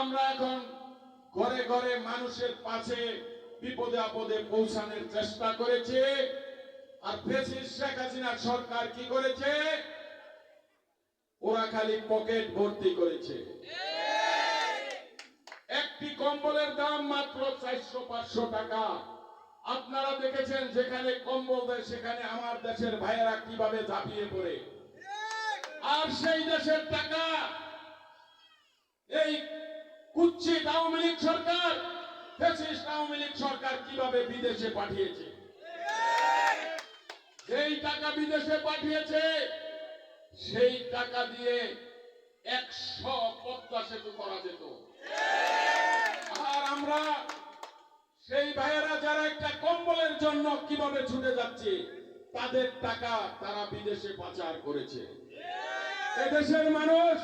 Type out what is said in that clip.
আমরা এখন ঘরে ঘরে মানুষের পাশে বিপদে আপদে পৌঁছানোর চেষ্টা করেছে। আর ফেসিস শেখ হাসিনার সরকার কি করেছে? ওরা খালি পকেট ভর্তি করেছে। একটি কম্বলের দাম মাত্র চারশো, পাঁচশো টাকা। আপনারা দেখেছেন যেখানে কম্বল দেয়, সেখানে আমার দেশের ভাইয়েরা কীভাবে ঝাঁপিয়ে পড়ে। আর সেই দেশের টাকা কুচ্ছিত আওয়ামী লীগ সরকার, ফ্যাসিস্ট আওয়ামী লীগ সরকার কীভাবে বিদেশে পাঠিয়েছে? যেই টাকা বিদেশে পাঠিয়েছে, সেই টাকা দিয়ে একশো পদ্মা সেতু করা যেত। আর আমরা সেই ভাইয়েরা যারা একটা কম্বলের জন্য কীভাবে ছুটে যাচ্ছে, তাদের টাকা তারা বিদেশে পাচার করেছে। এদেশের মানুষ